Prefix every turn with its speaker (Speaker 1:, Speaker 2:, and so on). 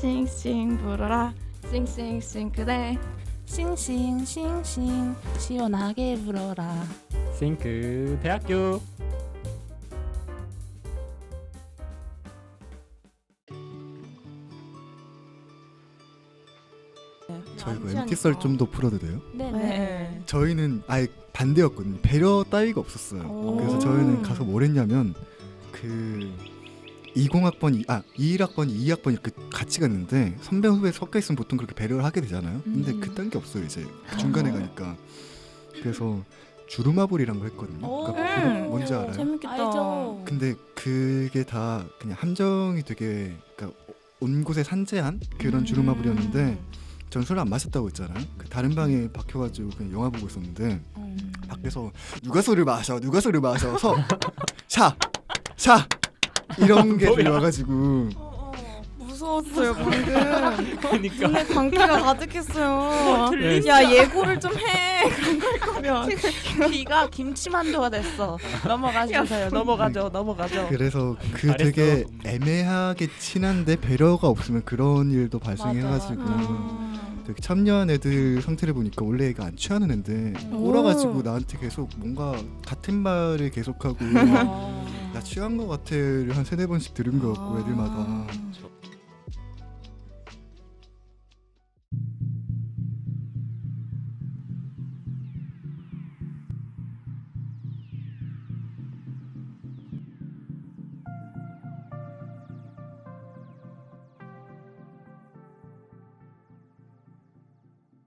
Speaker 1: 싱싱 불어라 싱싱싱 그대
Speaker 2: 싱싱싱싱 시원하게 불어라
Speaker 3: 싱크 대학교
Speaker 4: 저 이거 MT 썰 좀 더 풀어도 돼요?
Speaker 2: 네네
Speaker 4: 저희는 아예 반대였거든요. 배려 따위가 없었어요.
Speaker 2: 오.
Speaker 4: 그래서 저희는 가서 뭘 했냐면 그 20학번 아 21학번 2학번 이렇게 같이 갔는데 선배 후배 섞여 있으면 보통 그렇게 배려를 하게 되잖아요. 근데
Speaker 2: 음.
Speaker 4: 그딴 게 없어요 이제 그 중간에
Speaker 2: 아.
Speaker 4: 가니까 그래서 주루마블이란 걸 했거든요.
Speaker 2: 오.
Speaker 4: 그러니까
Speaker 1: 음.
Speaker 4: 뭔지 알아요?
Speaker 1: 재밌겠다
Speaker 2: 알죠
Speaker 4: 근데 그게 다 그냥 함정이 되게 그러니까 온 곳에 산재한 그런
Speaker 2: 음.
Speaker 4: 주루마블이었는데 전 술을 안 마셨다고 했잖아요. 그 다른 방에 박혀가지고 그냥 영화 보고 있었는데
Speaker 2: 음.
Speaker 4: 밖에서 누가 술을 마셔 누가 술을 마셔서 샤 샤 이런 게
Speaker 3: 뭐야?
Speaker 4: 들려와가지고.
Speaker 1: 무서웠어요 방금.
Speaker 3: 그러니까.
Speaker 1: 눈에 광기가 가득했어요. 야 예고를 좀 해. 그런 걸 거면.
Speaker 2: 귀가 김치만두가 됐어. 넘어가주세요 넘어가죠 넘어가죠.
Speaker 4: 그래서 그
Speaker 3: 잘했어.
Speaker 4: 되게 애매하게 친한데 배려가 없으면 그런 일도 발생해가지고.
Speaker 2: 아.
Speaker 4: 되게 참여한 애들 상태를 보니까 원래 애가 안 취하는 애인데
Speaker 1: 오.
Speaker 4: 꼬라가지고 나한테 계속 뭔가 같은 말을 계속하고
Speaker 2: 아.
Speaker 4: 나 취한 거 같아를 한 세네 번씩 들은 것 같고 애들마다
Speaker 1: 아.
Speaker 3: 저-